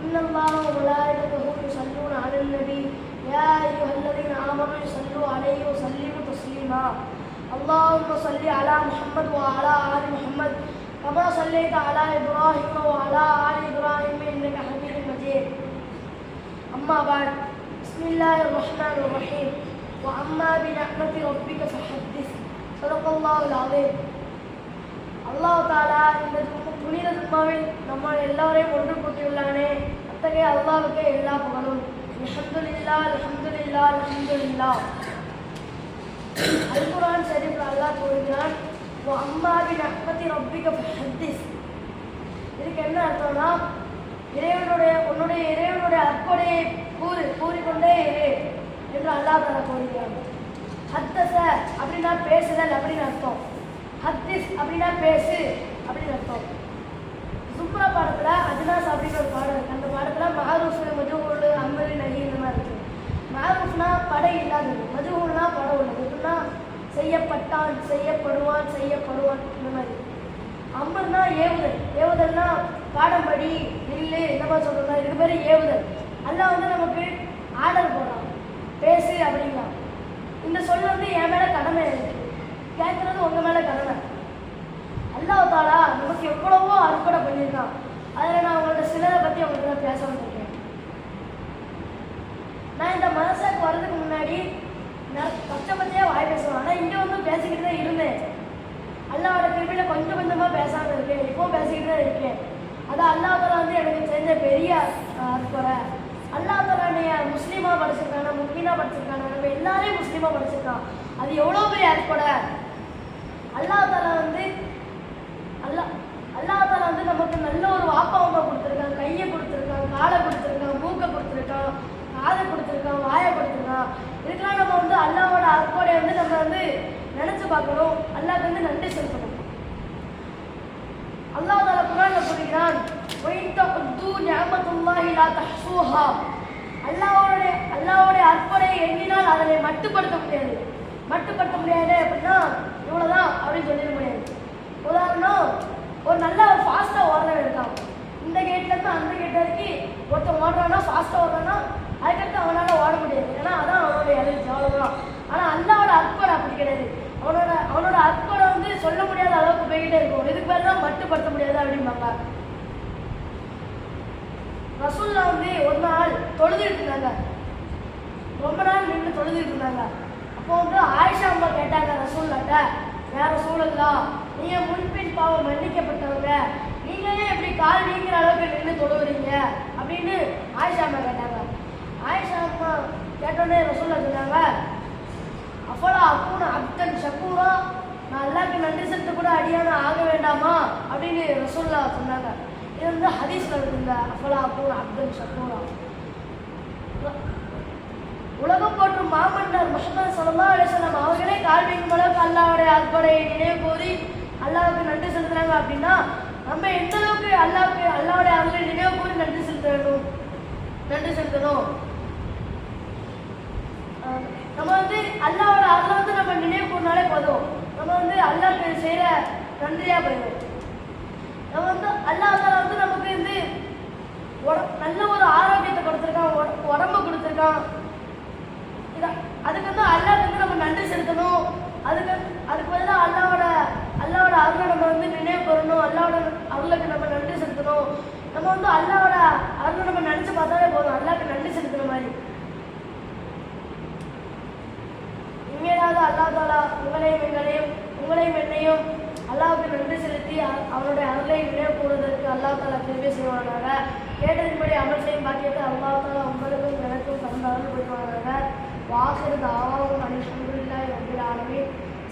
إن الله وملائكته يصلون على النبي. يا أيها الذين آمنوا صلوا عليه وسلموا تسليما. اللهم صل على محمد وعلى آل محمد كما صليت على إبراهيم وعلى آل إبراهيم إنك حميد مجيد. أما بعد بسم الله الرحمن الرحيم. وأما بنعمة ربك فحدث. صدق الله العظيم. அல்லாஹ் தாலா இந்த புனித தும்மாவில் நம்ம எல்லாரையும் ஒன்று கூட்டியுள்ளானே அத்தகைய அல்லாஹ்வுக்கே எல்லா புகழும். அல்ஹம்துலில்லா அல்ஹம்துலில்லா அல்ஹம்துலில்லா அல் குர்ஆன் ஷரீஃப்ல அல்லாஹ் கூறுகிறான் வ அம்மா பி நஹ்மதி இதுக்கு என்ன அர்த்தம்னா இறைவனுடைய உன்னுடைய இறைவனுடைய அற்புடையை கூறு கூறிக்கொண்டே இரு என்று அல்லாஹ் தாலா கூறுகிறான். ஹத்தச அப்படின்னா பேசுதல் அப்படின்னு அர்த்தம். அத்திஸ் அப்படின்னா பேசு அப்படின்னு அர்த்தம். சுப்ரா பாடத்தில் அஜினாஸ் அப்படின்ற ஒரு பாடம் இருக்குது அந்த பாடத்தில் மஹரூஃப் மஜூஹூல் அம்மரி நகி இந்த மாதிரி இருக்கு. மஹரூஃப்னா படை இல்லாதது. மஜூஹூல்னா படம் உள்ளது. எப்படின்னா செய்யப்பட்டான் செய்யப்படுவான் செய்யப்படுவான் இந்த மாதிரி. அம்பர்னா ஏவுதல். ஏவுதல்னா பாடம் படி நில்லு இந்த மாதிரி சொல்றதா இதுக்கு பேர் ஏவுதல். அதெல்லாம் வந்து நமக்கு ஆர்டர் போடலாம் பேசு அப்படிங்கலாம் இந்த சொல் வந்து என் மேலே கடமை இருக்குது கேட்கறது உங்க மேல கடமை அல்லாஹ் தாலா நமக்கு எவ்வளவோ அறுப்படை பண்ணியிருக்கான். அதில் நான் உங்கள்ட்ட சிலரை பற்றி உங்கள்கிட்ட பேச வந்திருக்கேன். நான் இந்த மனசாக்கு வர்றதுக்கு முன்னாடி நான் பச்சை பச்சையாக வாய் பேசுவேன். ஆனால் இங்கே வந்து பேசிக்கிட்டு தான் இருந்தேன். அல்லாவோட கிருபையில் கொஞ்சம் கொஞ்சமாக பேசாமல் இருக்கேன். இப்போ பேசிக்கிட்டு தான் இருக்கேன். அது அல்லாஹ் வந்து எனக்கு தெரிஞ்ச பெரிய அஹ், அற்புறை அல்லாஹ் என்னைய முஸ்லீமாக படிச்சிருக்கான முக்கீனாக படிச்சிருக்காங்க நம்ம எல்லாரையும் முஸ்லீமாக படிச்சிருக்கான். அது எவ்வளோ பெரிய அற்புறை அல்லாஹ் தாலா வந்து அல்லாஹ் அல்லாஹ் தாலா வந்து நமக்கு நல்ல ஒரு வாப்பாவமாக கொடுத்துருக்கான் கையை கொடுத்துருக்கான் காலை கொடுத்துருக்கான் மூக்கை கொடுத்துருக்கான் காதை கொடுத்துருக்கான் வாயை கொடுத்துருக்கான் இதுக்கெல்லாம் நம்ம வந்து அல்லாவோட அற்போடைய வந்து நம்ம வந்து நினைச்சு பார்க்கணும். அல்லாஹ்க்கு வந்து நன்றி செலுத்தணும். அல்லாஹ் தாலா குரான்ல சொல்கிறான் அல்லாவோட தஅது அற்பனை எண்ணினால் அதனை மட்டுப்படுத்த முடியாது. மட்டுப்படுத்த முடியாது அப்படின்னா இவ்வளோதான் அப்படின்னு சொல்லிட முடியாது. உதாரணம் ஒரு நல்ல ஃபாஸ்ட்டாக ஓடுறவன் இருக்கான். இந்த கேட்லேருந்து அந்த கேட் வரைக்கும் ஒருத்தன் ஓடுறான்னா ஃபாஸ்ட்டாக ஓடுறான்னா அதுக்கடுத்து அவனால் ஓட முடியாது. ஏன்னா அதான் அவனுடைய எழுச்சி அவ்வளோதான் ஆனால் அல்லாவோட அற்புறை அப்படி கிடையாது. அவனோட அவனோட அற்புறை வந்து சொல்ல முடியாத அளவுக்கு போய்கிட்டே இருக்கும். இதுக்கு பேர் தான் மட்டுப்படுத்த முடியாது அப்படிம்பாங்க. ரசூல்லா வந்து ஒரு நாள் தொழுதுட்டு இருந்தாங்க. ரொம்ப நாள் நின்று தொழுதுட்டு இருந்தாங்க. அப்போ வந்து ஆயிஷா அம்மா கேட்டாங்க வேற சூழல்லா நீங்க முன்பின் பாவம் மன்னிக்கப்பட்டவங்க. நீங்களே எப்படி கால் நீங்கிற அளவுக்கு நின்று தொழுவுறீங்க. அப்படின்னு ஆயிஷா அம்மா கேட்டாங்க. ஆயிஷா அம்மா கேட்டோன்னே ரசூல்லா சொன்னாங்க அப்பலா அக்கூன அப்தன் ஷக்கூரா நான் எல்லாருக்கும் நன்றி செலுத்த கூட அடியான ஆக வேண்டாமா? அப்படின்னு ரசூல்லா சொன்னாங்க. இது வந்து ஹதீஸ்ல இருக்குங்க அப்பலா அக்கூன அப்தன் ஷக்கூரா உலகம் போற்றும் மாமன்னர் அளவுக்கு அல்லாஹ்வுடைய நினைவு கூறி அல்லாவுக்கு நன்றி செலுத்துறாங்க அப்படின்னா நம்ம எந்த அளவுக்கு அல்லாவுக்கு அல்லாவுடைய அருளை நினைவு கூறி நன்றி செலுத்த வேண்டும் நன்றி செலுத்தணும். நம்ம வந்து அல்லாவோட அருளை வந்து நம்ம நினைவு கூறினாலே போதும். நம்ம வந்து அல்லாஹ்க்கு செய்கிற நன்றியா போயிடும். நம்ம வந்து அல்லாஹ் வந்து நமக்கு வந்து உட- நல்ல ஒரு ஆரோக்கியத்தை கொடுத்துருக்கான் உடம்பு உடம்ப கொடுத்துருக்கான் இத- அதுக்கு வந்து அல்லாஹ்க்கு வந்து நம்ம நன்றி செலுத்தணும் அதுக்கு அதுக்கு பதிலாக அல்லாவோட அல்லாவோட அருளை நம்ம வந்து நினைவு பெறணும் அல்லாவோட அருளுக்கு நம்ம நன்றி செலுத்தணும். நம்ம வந்து அல்லாவோட அருளை நம்ம நினச்சி பார்த்தாலே போதும். அல்லாவுக்கு நன்றி செலுத்துற மாதிரி. இனிமேலாவது அல்லாஹ் தாலா உங்களையும் எங்களையும் உங்களையும் என்னையும் அல்லாவுக்கு நன்றி செலுத்தி அ- அவனுடைய அருளை நினைவு கூறுவதற்கு அல்லா தாலா திரும்பி செய்வானாக. கேட்டதின்படி அமல் செய்யும் பாக்கியத்தை அல்லா தாலா உங்களுக்கும் எனக்கும் தந்த அருள் புரிவானாக வாசல் தாவாவும் அனிஷ்